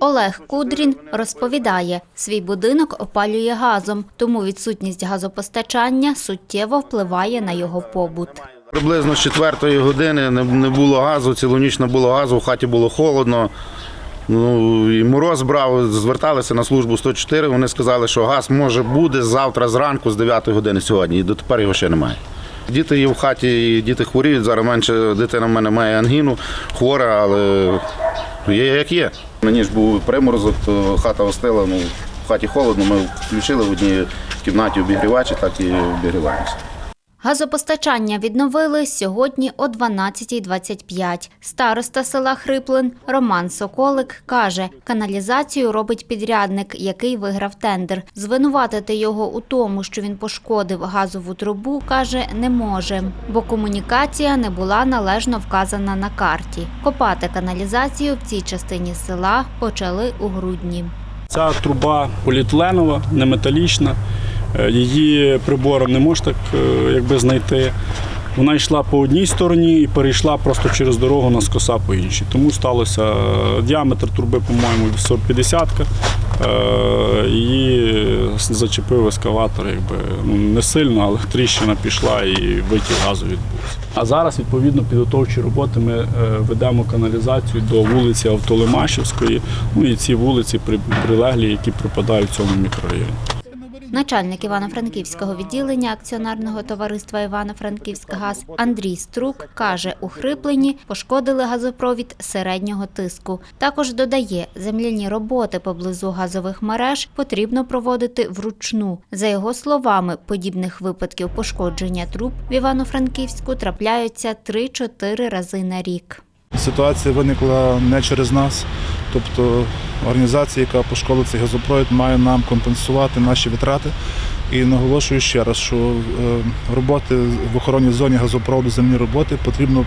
Олег Кудрін розповідає, свій будинок опалює газом, тому відсутність газопостачання суттєво впливає на його побут. Приблизно з четвертої години не, було газу, цілу ніч не було газу, в хаті було холодно. Ну, і мороз брав, зверталися на службу 104, вони сказали, що газ може буде завтра зранку з 9 години сьогодні, і дотепер його ще немає. Діти є в хаті, і діти хворіють. Зараз менше дитина в мене має ангіну, хвора, але є як є. Мені ж був приморозок, то хата остила, ну, в хаті холодно, ми включили в одній кімнаті обігрівачі, так і обігріваємося. Газопостачання відновили сьогодні о 12.25. Староста села Хриплин Роман Соколик каже, каналізацію робить підрядник, який виграв тендер. Звинуватити його у тому, що він пошкодив газову трубу, каже, не може, бо комунікація не була належно вказана на карті. Копати каналізацію в цій частині села почали у грудні. Ця труба поліетиленова, не металічна. Е, Її прибором не можеш так е, якби знайти. Вона йшла по одній стороні і перейшла просто через дорогу на скоса по іншій. Тому сталося е, діаметр труби, по-моєму, 40-50. Е, Її зачепив ескаватор, якби ну не сильно, але тріщина пішла і витік газу відбувся. А зараз, відповідно, підготовчі роботи ми е, ведемо каналізацію до вулиці Автолимашівської. Ну і ці вулиці прилеглі, які припадають в цьому мікрорайоні. Начальник Івано-Франківського відділення акціонерного товариства Івано-Франківськгаз Андрій Струк каже, у Хриплені пошкодили газопровід середнього тиску. Також додає, земляні роботи поблизу газових мереж потрібно проводити вручну. За його словами, подібних випадків пошкодження труб в Івано-Франківську трапляються 3-4 рази на рік. Ситуація виникла не через нас, тобто організація, яка пошкодила цей газопровід, має нам компенсувати наші витрати. І наголошую ще раз, що е, роботи в охоронній зоні газопроводу, земні роботи потрібно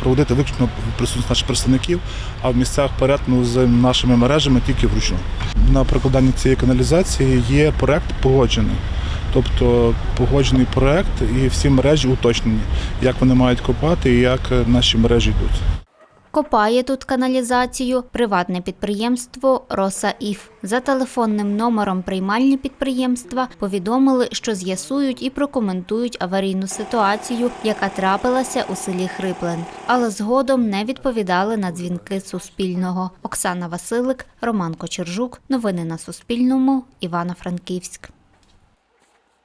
проводити виключно в присутності наших представників, а в місцях перетину з нашими мережами тільки вручну. На прокладанні цієї каналізації є проект погоджений. Тобто погоджений проект і всі мережі уточнені, як вони мають копати і як наші мережі йдуть. Копає тут каналізацію приватне підприємство Роса Іф. За телефонним номером приймальні підприємства повідомили, що з'ясують і прокоментують аварійну ситуацію, яка трапилася у селі Хриплен. Але згодом не відповідали на дзвінки Суспільного. Оксана Василик, Роман Кочержук. Новини на Суспільному. Івано-Франківськ.